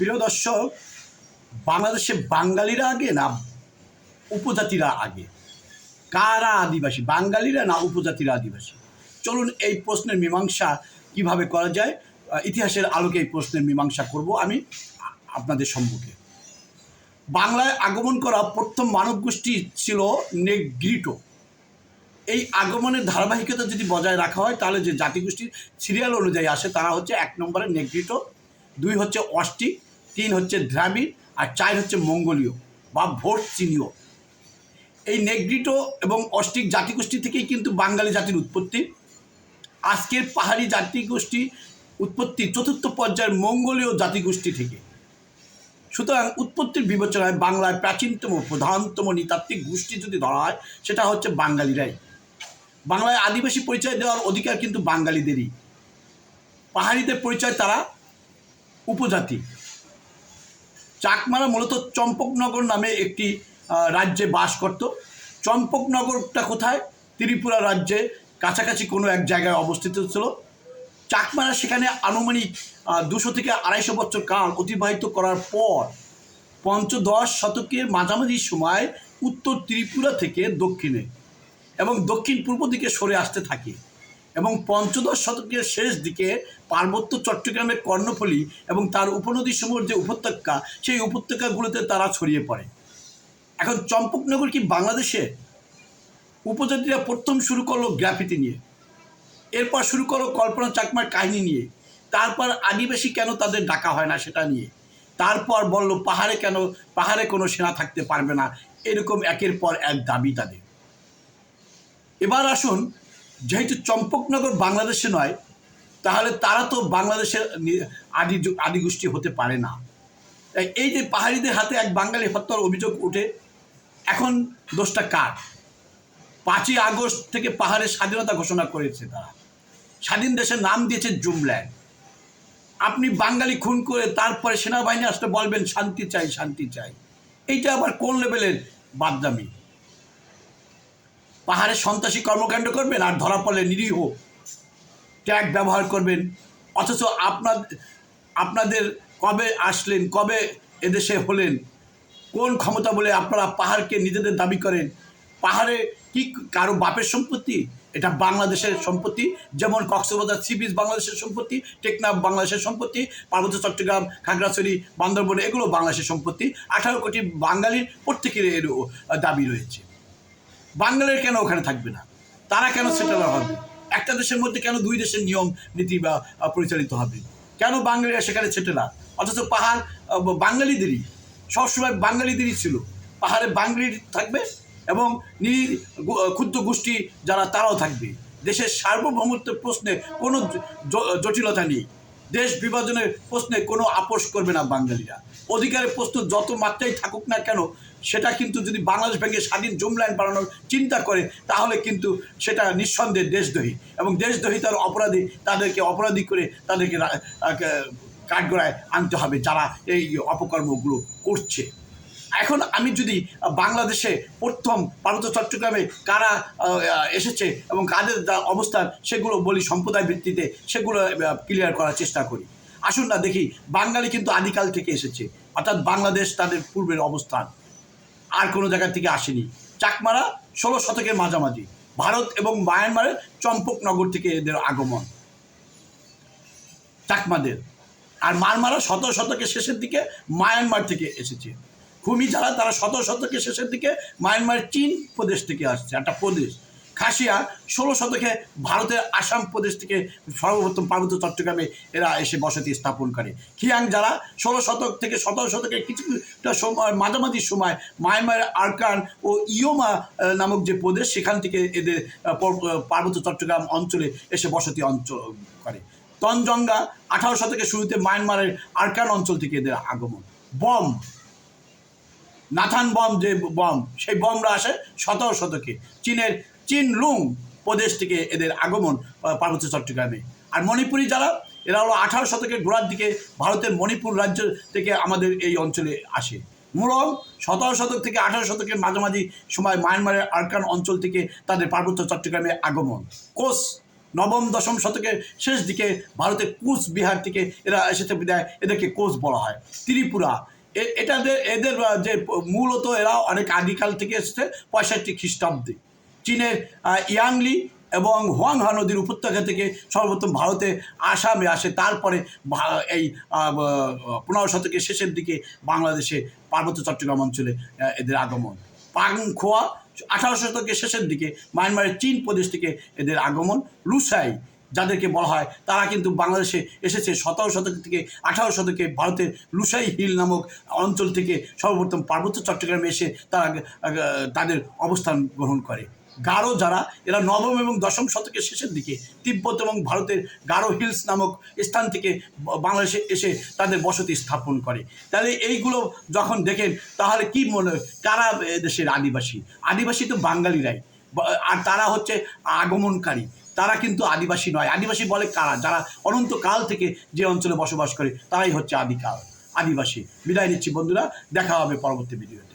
প্রিয় দর্শক, বাংলাদেশে বাঙালিরা আগে না উপজাতিরা আগে? কারা আদিবাসী, বাঙালিরা না উপজাতিরা আদিবাসী? চলুন এই প্রশ্নের মীমাংসা কীভাবে করা যায়? ইতিহাসের আলোকে এই প্রশ্নের মীমাংসা করব আমি আপনাদের সম্মুখে। বাংলায় আগমন করা প্রথম মানব গোষ্ঠী ছিল নেগ্রিটো। এই আগমনের ধারাবাহিকতা যদি বজায় রাখা হয়, তাহলে যে জাতিগোষ্ঠীর সিরিয়াল অনুযায়ী আসে, তারা হচ্ছে এক নম্বরে নেগ্রিটো, দুই হচ্ছে অস্টিক তিন হচ্ছে দ্রাবিড় আর চার হচ্ছে মঙ্গোলীয় বা ভোট চীনীয় এই নেগ্রিটো এবং অস্টিক জাতিগোষ্ঠী থেকেই কিন্তু বাঙালি জাতির উৎপত্তি। আজকের পাহাড়ি জাতিগোষ্ঠী উৎপত্তি চতুর্থ পর্যায়ের মঙ্গোলীয় জাতিগোষ্ঠী থেকে। সুতরাং উৎপত্তির বিবেচনায় বাংলার প্রাচীনতম, প্রধানতম নৃতাত্ত্বিক গোষ্ঠী যদি ধরা হয়, সেটা হচ্ছে বাঙালিরাই। বাংলায় আদিবাসী পরিচয় দেওয়ার অধিকার কিন্তু বাঙালিদেরই। পাহাড়িদের পরিচয় তারা উপজাতি। চাকমারা মূলত চম্পকনগর নামে একটি রাজ্যে বাস করত। চম্পকনগরটা কোথায়? ত্রিপুরা রাজ্যে কাছাকাছি কোনো এক জায়গায় অবস্থিত ছিল। চাকমারা সেখানে আনুমানিক দুশো থেকে আড়াইশো বছর কাল অতিবাহিত করার পর পঞ্চদশ শতকের মাঝামাঝি সময় উত্তর ত্রিপুরা থেকে দক্ষিণে এবং দক্ষিণ পূর্ব দিকে সরে আসতে থাকে। পঞ্চদশ শতকের শেষ দিকে পার্বত্য চট্টগ্রামের কর্ণফুলী এবং তার উপনদী সমূহের যে উপত্যকা, সেই উপত্যকাগুলোতে তারা ছড়িয়ে পড়ে। এখন চম্পকনগর কি বাংলাদেশে উপজাতিরা প্রথম শুরু করল গ্রাফিতি নিয়ে? এরপর শুরু করল কল্পনা চাকমার কাহিনী নিয়ে। তারপর আদিবাসী কেন তাদের ডাকা হয় না সেটা নিয়ে? তারপর বলল, পাহাড়ে কেন, পাহাড়ে কোনো সেনা থাকতে পারবে না? এরকম একের পর এক দাবি তাদের। এবার আসুন যেহেতু চম্পকনগর বাংলাদেশে নয়, তাহলে তারা তো বাংলাদেশের আদি আদিগোষ্ঠী হতে পারে না। এই যে পাহাড়িদের হাতে এক বাঙালি হত্যার অভিযোগ উঠে এখন দোষটা কার? পাঁচই আগস্ট থেকে পাহাড়ের স্বাধীনতা ঘোষণা করেছে তারা। স্বাধীন দেশের নাম দিয়েছে জুমল্যান্ড। আপনি বাঙালি খুন করে তারপরে সেনাবাহিনী আসতে বলবেন, শান্তি চাই শান্তি চাই। এইটা আবার কোন লেভেলের বাদদামি? পাহাড়ে সন্ত্রাসী কর্মকাণ্ড করবেন আর ধরা পড়লে নিরীহ ট্যাগ ব্যবহার করবেন। অথচ আপনার আপনাদের কবে আসলেন, কবে এদেশে হলেন, কোন ক্ষমতা বলে আপনারা পাহাড়কে নিজেদের দাবি করেন? পাহাড়ে কি কারও বাপের সম্পত্তি? এটা বাংলাদেশের সম্পত্তি। যেমন কক্সবাজার সি বিচ বাংলাদেশের সম্পত্তি, টেকনাফ বাংলাদেশের সম্পত্তি, পার্বত্য চট্টগ্রাম, খাগড়াছড়ি, বান্দরবন, এগুলো বাংলাদেশের সম্পত্তি। আঠারো কোটি বাঙালির প্রত্যেকের এর দাবি রয়েছে। বাঙালির কেন ওখানে থাকবে না? তারা কেন সেটেলার হবে? একটা দেশের মধ্যে কেন দুই দেশের নিয়ম, নীতি বা পরিচালিত হবে? কেন বাঙালিরা সেখানে সেটেলার অথচ পাহাড় বাঙালিদেরই, সবসময় বাঙালিদেরই ছিল। পাহাড়ে বাঙালি থাকবে এবং নির ক্ষুদ্র গোষ্ঠী যারা তারাও থাকবে। দেশের সার্বভৌমত্বের প্রশ্নে কোনো জটিলতা নেই। দেশ বিভাজনের প্রশ্নে কোনো আপোষ করবে না বাঙালিরা। অধিকারের প্রশ্ন যত মাত্রাই থাকুক না কেন, সেটা কিন্তু যদি বাংলাদেশ ব্যাংকে স্বাধীন জুমলাইন বানানোর চিন্তা করে, তাহলে কিন্তু সেটা নিঃসন্দেহে দেশদ্রোহী এবং দেশদ্রোহিতার অপরাধী তাদেরকে অপরাধী করে তাদেরকে কাঠগড়ায় আনতে হবে যারা এই অপকর্মগুলো করছে। এখন আমি যদি বাংলাদেশে প্রথম পার্বত্য চট্টগ্রামে কারা এসেছে এবং কাদের অবস্থান, সেগুলো বলি সম্প্রদায় ভিত্তিতে, সেগুলো ক্লিয়ার করার চেষ্টা করি। আসুন না দেখি, বাঙালি কিন্তু আদিকাল থেকে এসেছে, অর্থাৎ বাংলাদেশ তাদের পূর্বের অবস্থান। আর কোনো জায়গা থেকে আসেনি। চাকমারা, ষোলো শতকের মাঝামাঝি। ভারত এবং মায়ানমারের চম্পকনগর থেকে এদের আগমন। চাকমাদের। আর মারমারা সতেরো শতকের শেষের দিকে মায়ানমার থেকে এসেছে। খুমি যারা, তারা সতেরো শতকের শেষের দিকে মায়ানমার চীন প্রদেশ থেকে আসছে, একটা প্রদেশ। খাসিয়া ষোলো শতকে ভারতের আসাম প্রদেশ থেকে সর্বপ্রথম পার্বত্য চট্টগ্রামে এরা এসে বসতি স্থাপন করে। খিয়াং যারা ষোলো শতক থেকে সতেরো শতকে কিছুটা সময় মাঝামাঝি সময় মায়ানমার আরকান ও ইয়োমা নামক যে প্রদেশ, সেখান থেকে এদের পার্বত্য চট্টগ্রাম অঞ্চলে এসে বসতি অঞ্চল করে। তনজঙ্গা আঠারো শতকের শুরুতে মায়ানমারের আরকান অঞ্চল থেকে এদের আগমন। বম নাথান বম যে বম, সেই বমরা আসে সতেরো শতকে। চীনের চীন লুং প্রদেশ থেকে এদের আগমন পার্বত্য চট্টগ্রামে। আর মণিপুরি যারা, এরা হলো আঠারো শতকের গোড়ার দিকে ভারতের মণিপুর রাজ্য থেকে আমাদের এই অঞ্চলে আসে। মুরং সতেরো শতক থেকে আঠারো শতকের মাঝামাঝি সময় মায়ানমারের আরকান অঞ্চল থেকে তাদের পার্বত্য চট্টগ্রামে আগমন। কোষ নবম দশম শতকের শেষ দিকে ভারতের কুচবিহার থেকে এরা এসেছে বিদায়, এদেরকে কোচ বলা হয়। ত্রিপুরা এটাদের, এদের যে মূলত এরা অনেক আদিকাল থেকে এসেছে পঁয়ষট্টি খ্রিস্টাব্দে। চীনের ইয়াংলি এবং হোয়াংহা নদীর উপত্যকা থেকে সর্বপ্রথম ভারতে আসামে আসে। তারপরে এই পনেরো শতকের শেষের দিকে বাংলাদেশে পার্বত্য চট্টগ্রাম অঞ্চলে এদের আগমন। পাংখোয়া আঠারো শতকের শেষের দিকে মায়ানমারের চীন প্রদেশ থেকে এদের আগমন। লুসাই যাদেরকে বলা হয়, তারা কিন্তু বাংলাদেশে এসেছে সতেরো শতক থেকে আঠারো শতকে ভারতের লুসাই হিল নামক অঞ্চল থেকে সর্বপ্রথম পার্বত্য চট্টগ্রামে এসে তারা তাদের অবস্থান গ্রহণ করে। গারো যারা, এরা নবম এবং দশম শতকের শেষের দিকে তিব্বত এবং ভারতের গারো হিলস নামক স্থান থেকে বাংলাদেশে এসে তাদের বসতি স্থাপন করে। তাহলে এইগুলো যখন দেখেন, তাহলে কি মনে হয়, কারা দেশের আদিবাসী? আদিবাসী তো বাঙালিরাই। আর তারা হচ্ছে আগমনকারী। তারা কিন্তু আদিবাসী নয়। আদিবাসী বলে কারা? যারা অনন্তকাল থেকে যে অঞ্চলে বসবাস করে, তারাই হচ্ছে আদিকাল, আদিবাসী। বিদায় নিচ্ছি বন্ধুরা, দেখা হবে পরবর্তী ভিডিওতে।